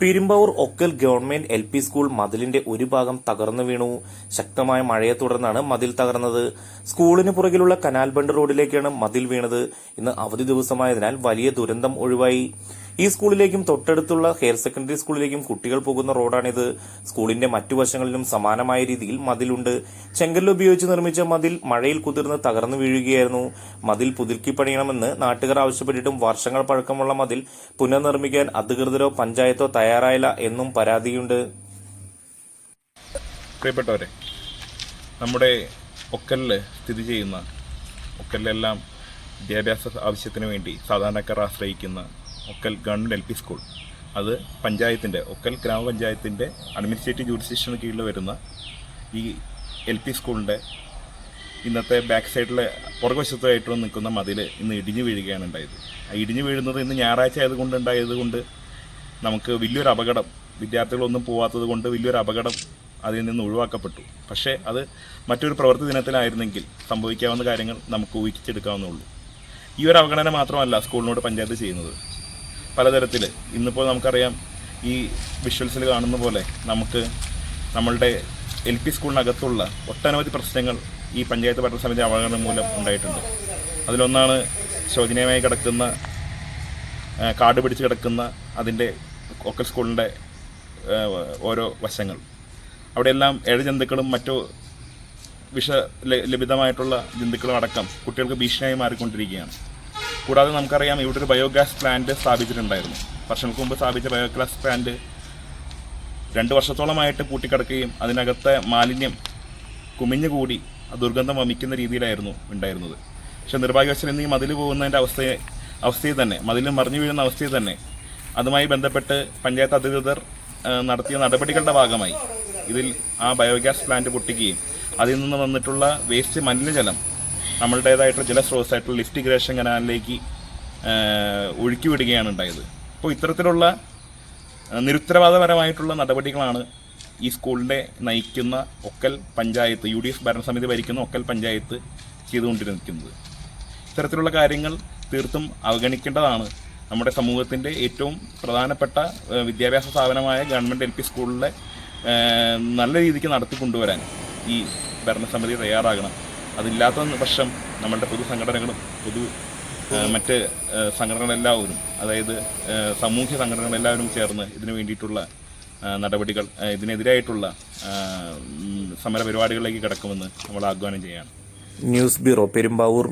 Perumbavoor Okkal government L P school മതിലിന്റെ ഒരു ഭാഗം തകർന്നു വീണു. ശക്തമായ മഴയെ തുടർന്നാണ് മതിൽ തകർന്നത്. സ്കൂളിന് പുറകിലുള്ള കനാൽ ബണ്ട് റോഡിലേക്കാണ് മതിൽ വീണത്. ഇന്ന് അവധി ദിവസമായതിനാൽ വലിയ ദുരന്തം ഒഴിവായി. ഈ സ്കൂളിലേക്കും തൊട്ടടുത്തുള്ള ഹയർ സെക്കൻഡറി സ്കൂളിലേക്കും കുട്ടികൾ പോകുന്ന റോഡാണിത്. സ്കൂളിന്റെ മറ്റു വശങ്ങളിലും സമാനമായ രീതിയിൽ മതിലുണ്ട്. ചെങ്കല്ല് ഉപയോഗിച്ച് നിർമ്മിച്ച മതിൽ മഴയിൽ കുതിർന്ന് തകർന്നു വീഴുകയായിരുന്നു. മതിൽ പുതുക്കി പണിയണമെന്ന് നാട്ടുകാർ ആവശ്യപ്പെട്ടിട്ടും വർഷങ്ങൾ പഴക്കമുള്ള മതിൽ പുനർനിർമ്മിക്കാൻ അധികൃതരോ പഞ്ചായത്തോ തയ്യാറായില്ല എന്നും പരാതിയുണ്ട്. പ്രിയപ്പെട്ടവരെ നമ്മുടെ ഒക്കല്ല് സ്ഥിതി ചെയ്യുന്ന ഒക്കലിലെല്ലാം വിദ്യാഭ്യാസ ആവശ്യത്തിന് വേണ്ടി സാധാരണക്കാർ ആശ്രയിക്കുന്ന Okkal government L P school. അത് പഞ്ചായത്തിന്റെ ഒക്കൽ ഗ്രാമപഞ്ചായത്തിന്റെ അഡ്മിനിസ്ട്രേറ്റീവ് ജുഡിഷ്യന് കീഴിൽ വരുന്ന ഈ എൽ പി സ്കൂളിന്റെ ഇന്നത്തെ ബാക്ക് സൈഡിലെ പുറകുവശത്തായിട്ട് നിൽക്കുന്ന മതിൽ ഇന്ന് ഇടിഞ്ഞു വീഴുകയാണ് ഉണ്ടായത്. ആ ഇടിഞ്ഞു വീഴുന്നത് ഇന്ന് ഞായറാഴ്ച ആയതുകൊണ്ട് ഉണ്ടായതുകൊണ്ട് നമുക്ക് വലിയൊരു അപകടം വിദ്യാർത്ഥികളൊന്നും പോവാത്തത് കൊണ്ട് വലിയൊരു അപകടം അതിൽ നിന്ന് ഒഴിവാക്കപ്പെട്ടു. പക്ഷേ അത് മറ്റൊരു പ്രവൃത്തി ദിനത്തിലായിരുന്നെങ്കിൽ സംഭവിക്കാവുന്ന കാര്യങ്ങൾ നമുക്ക് ഊഹിച്ചെടുക്കാവുന്നുള്ളൂ ഈ ഒരു അവഗണന മാത്രമല്ല സ്കൂളിനോട് പഞ്ചായത്ത് ചെയ്യുന്നത്. പലതരത്തിൽ ഇന്നിപ്പോൾ നമുക്കറിയാം ഈ വിഷ്വൽസിൽ കാണുന്ന പോലെ നമുക്ക് നമ്മളുടെ എൽ പി സ്കൂളിനകത്തുള്ള ഒട്ടനവധി പ്രശ്നങ്ങൾ ഈ പഞ്ചായത്ത് ഭരണസമിതി അവഗണന മൂലം ഉണ്ടായിട്ടുണ്ട്. അതിലൊന്നാണ് ശോചനീയമായി കിടക്കുന്ന കാട് പിടിച്ച് കിടക്കുന്ന അതിന്റെ ഒക്കൽ സ്കൂളിന്റെ ഓരോ വശങ്ങൾ. അവിടെയെല്ലാം ഏഴ് ജന്തുക്കളും മറ്റു വിഷ ലഭിതമായിട്ടുള്ള ജന്തുക്കളും അടക്കം കുട്ടികൾക്ക് ഭീഷണിയായി മാറിക്കൊണ്ടിരിക്കുകയാണ്. കൂടാതെ നമുക്കറിയാം ഇവിടെ ഒരു ബയോഗ്യാസ് പ്ലാന്റ് സ്ഥാപിച്ചിട്ടുണ്ടായിരുന്നു. വർഷങ്ങൾക്ക് മുമ്പ് സ്ഥാപിച്ച ബയോഗ്യാസ് പ്ലാന്റ് രണ്ട് വർഷത്തോളമായിട്ട് പൂട്ടിക്കിടക്കുകയും അതിനകത്തെ മാലിന്യം കുമിഞ്ഞുകൂടി ദുർഗന്ധം വമിക്കുന്ന രീതിയിലായിരുന്നു ഉണ്ടായിരുന്നത്. പക്ഷെ നിർഭാഗ്യവശാൽ ഇന്ന് ഈ മതിൽ പോകുന്നതിന്റെ അവസ്ഥയെ അവസ്ഥയിൽ തന്നെ മതിൽ മറിഞ്ഞു വീഴുന്ന അവസ്ഥയിൽ തന്നെ അതുമായി ബന്ധപ്പെട്ട് പഞ്ചായത്ത് അധികൃതർ നടത്തിയ നടപടികളുടെ ഭാഗമായി ഇതിൽ ആ ബയോഗ്യാസ് പ്ലാന്റ് പൊട്ടിക്കുകയും അതിൽ നിന്ന് വന്നിട്ടുള്ള വേസ്റ്റ് മലിനജലം നമ്മളുടേതായിട്ടുള്ള ജലസ്രോതസ്സായിട്ടുള്ള ലിഫ്റ്റ് ഇഗ്രേഷൻ കനാലിലേക്ക് ഒഴുക്കി വിടുകയാണ് ഉണ്ടായത്. അപ്പോൾ ഇത്തരത്തിലുള്ള നിരുത്തരവാദപരമായിട്ടുള്ള നടപടികളാണ് ഈ സ്കൂളിനെ നയിക്കുന്ന Okkal panchayat U D F ഭരണസമിതി ഭരിക്കുന്ന ഒക്കൽ പഞ്ചായത്ത് ചെയ്തുകൊണ്ടിരിക്കുന്നത്. ഇത്തരത്തിലുള്ള കാര്യങ്ങൾ തീർത്തും അവഗണിക്കേണ്ടതാണ് നമ്മുടെ സമൂഹത്തിന്റെ ഏറ്റവും പ്രധാനപ്പെട്ട വിദ്യാഭ്യാസ സ്ഥാപനമായ ഗവൺമെന്റ് എൽ പി സ്കൂളിലെ നല്ല രീതിക്ക് നടത്തിക്കൊണ്ടുവരാൻ ഈ ഭരണസമിതി തയ്യാറാകണം. അതില്ലാത്ത പക്ഷം നമ്മളുടെ പൊതു സംഘടനകളും പൊതു മറ്റ് സംഘടനകളെല്ലാവരും അതായത് സാമൂഹ്യ സംഘടനകളെല്ലാവരും ചേർന്ന് ഇതിനു വേണ്ടിയിട്ടുള്ള നടപടികൾ ഇതിനെതിരായിട്ടുള്ള സമരപരിപാടികളിലേക്ക് സമര പരിപാടികളിലേക്ക് കിടക്കുമെന്ന് നമ്മൾ ആഹ്വാനം ചെയ്യുകയാണ്. News bureau Perumbavoor.